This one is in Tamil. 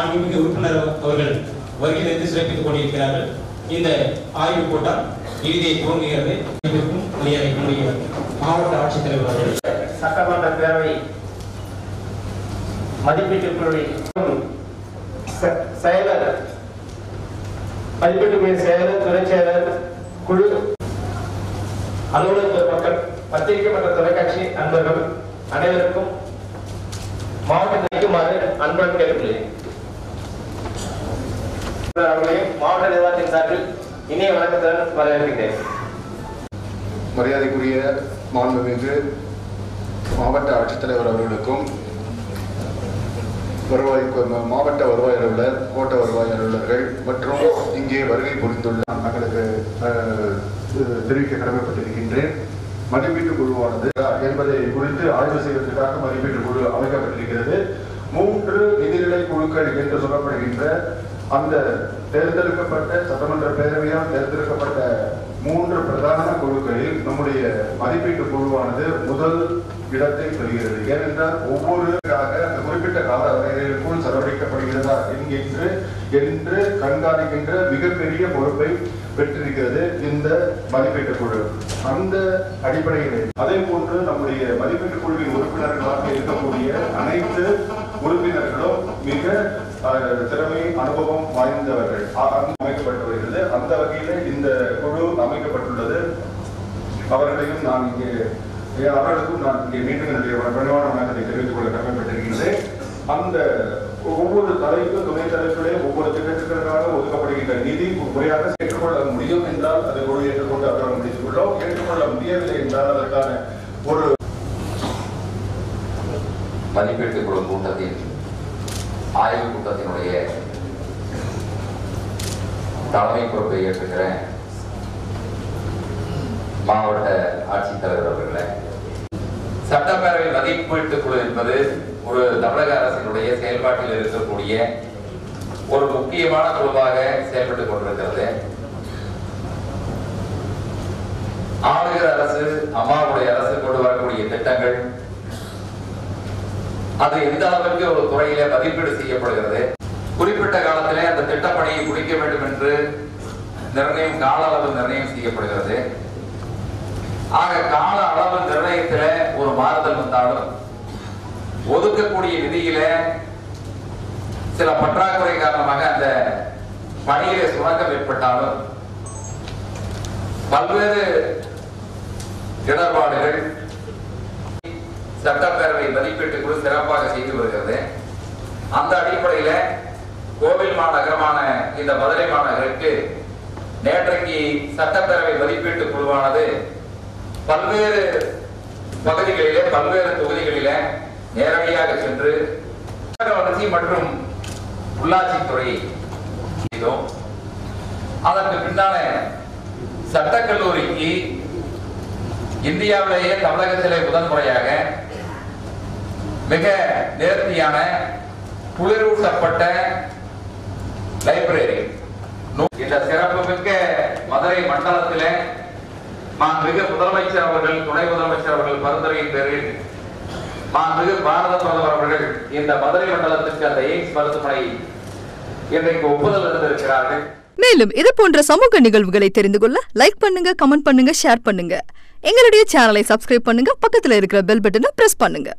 மாண்புமிகு உறுப்பினர் அவர்கள் வருகையிலிருந்து சிறப்பித்துக் கொண்டிருக்கிறார்கள். இந்த ஆய்வு கூட்டம் இறுதியை துவங்குகிறது. இதற்கும் மரியாதைக்குரிய மாவட்ட ஆட்சித்தலைவர் அவர்கள். சட்டமன்ற பேரவை மதிப்பீட்டு குழுவின் செயலர் மதிப்பீட்டு குழு செயலர் துணை செயலர் குழு அலுவலக மக்கள் பத்திரிகை மற்றும் தொலைக்காட்சி அன்பர்கள் அனைவருக்கும் மாவட்டத்திற்குமாறு அன்புடன் கேட்டுக்கொள்கிறேன். அவர்களையும் மாவட்ட நிர்வாகத்தின் சார்பில் இனிய வணக்கத்துடன் வரவேற்கிறேன் மரியாதைக்குரிய மாண்புமிகு மாவட்ட ஆட்சித்தலைவர் அவர்களுக்கும் வருவாய் மாவட்ட வருவாய் அலுவலர் கோட்ட வருவாய் அலுவலர்கள் மற்றும் இங்கே வருகை புரிந்துள்ள தங்களுக்கு தெரிவிக்க கடமைப்பட்டிருக்கின்றேன். மதிப்பீட்டு குழுவானது என்பதை குறித்து ஆய்வு செய்வதற்காக மதிப்பீட்டு குழு அமைக்கப்பட்டிருக்கிறது. மூன்று நிதிநிலை குழுக்கள் என்று சொல்லப்படுகின்ற அந்த தேர்ந்தெடுக்கப்பட்ட சட்டமன்ற பேரவையால் தேர்ந்தெடுக்கப்பட்ட மூன்று பிரதான குழுக்களில் நம்முடைய மதிப்பீட்டு குழுவானது முதல் இடத்தை பெறுகிறது. ஏனென்றால் ஒவ்வொருக்காக அந்த குறிப்பிட்ட கால வரையறைக்குள் செலவழிக்கப்படுகிறதா என்கின்ற என்று கண்காணிக்கின்ற மிகப்பெரிய பொறுப்பை பெற்றிருக்கிறது இந்த மதிப்பீட்டு குழு. அந்த அடிப்படையில் அதே போன்று நம்முடைய மதிப்பீட்டு குழுவின் உறுப்பினர்களாக இருக்கக்கூடிய அனைத்து திறமை அனுபவம் வாய்ந்தவர்கள். அமைக்கப்பட்டு வருகிறது அந்த வகையில இந்த குழு அமைக்கப்பட்டுள்ளது. அவர்களையும் நான் இங்கே அவர்களுக்கும் நான் இங்கே மீண்டும் என்னுடைய பணிவான வணக்கத்தை தெரிவித்துக் கொள்ள கடமைப்பட்டிருக்கின்றேன் அந்த ஒவ்வொரு தலைப்பு துணை தலைப்பிலே ஒவ்வொரு திட்டத்திற்காக ஒதுக்கப்படுகின்ற நிதி முறையாக ஏற்றுக்கொள்ள முடியும் என்றால் அதை குழு ஏற்றுக்கொண்டு அவர்கள் முடித்துக் ஏற்றுக்கொள்ள முடியவில்லை என்றால் அதற்கான ஒரு மதிப்பீட்டுக் குழு கூட்டத்தில் ஆய்வு கூட்டத்தினுடைய தலைமை பொறுப்பை ஏற்றுகிற மாவட்ட ஆட்சித்தலைவர் அவர்களே. சட்டப்பேரவை மதிப்பீட்டு குழு என்பது ஒரு தமிழக அரசினுடைய செயல்பாட்டில் இருக்கக்கூடிய ஒரு முக்கியமான குழுவாக செயல்பட்டுக் கொண்டிருக்கிறது. ஆளுகிற அரசு அம்மாவுடைய அரசு கொண்டு வரக்கூடிய திட்டங்கள் அது எந்த அளவிற்கு ஒரு துறையில மதிப்பீடு செய்யப்படுகிறது? குறிப்பிட்ட காலத்திலே அந்த திட்டப்பணியை முடிக்க வேண்டும் என்று நிர்ணயம் கால அளவு நிர்ணயம் செய்யப்படுகிறது. ஆக கால அளவு நிர்ணயத்தில ஒரு மாறுதல் வந்தாலும் ஒதுக்கக்கூடிய நிதியில சில பற்றாக்குறை காரணமாக அந்த பணியிலே சுணக்கம் ஏற்பட்டாலும் பல்வேறு இடர்பாடுகள் சட்டப்பேரவை மதிப்பீட்டு குழு சிறப்பாக செய்து வருகிறது. அந்த அடிப்படையில் கோவில் மாநகரமான இந்த மதுரை மாநகருக்கு நேற்றைக்கு சட்டப்பேரவை மதிப்பீட்டு குழுவானது பல்வேறு பகுதிகளிலே பல்வேறு தொகுதிகளிலே நேரடியாக சென்று வளர்ச்சி மற்றும் உள்ளாட்சித்துறை செய்தோம். அதற்கு பின்னால சட்டக்கல்லூரிக்கு இந்தியாவிலேயே தமிழகத்திலே முதன்முறையாக மிக நேர்த்தியான குளிரூட்டப்பட்ட லைப்ரரி. இந்த சிறப்புமிக்க மதுரை மண்டலத்திலே மாண்புமிகு முதலமைச்சர் அவர்கள் துணை முதலமைச்சர் அவர்கள் பரிந்துரையின் பேரில் மாண்புமிகு பாரத பிரதமர் அவர்கள் இந்த மதுரை மண்டலத்திற்கு அந்த எய்ம்ஸ் மருத்துவமனை இன்றைக்கு ஒப்புதல் அளித்திருக்கிறார்கள். மேலும் இது போன்ற சமூக நிகழ்வுகளை தெரிந்து கொள்ள லைக் பண்ணுங்க கமெண்ட் பண்ணுங்க ஷேர் பண்ணுங்க. எங்களுடைய சேனலை சப்ஸ்கிரைப் பண்ணுங்க பக்கத்தில் இருக்கிற பெல் பட்டனை பிரஸ் பண்ணுங்க.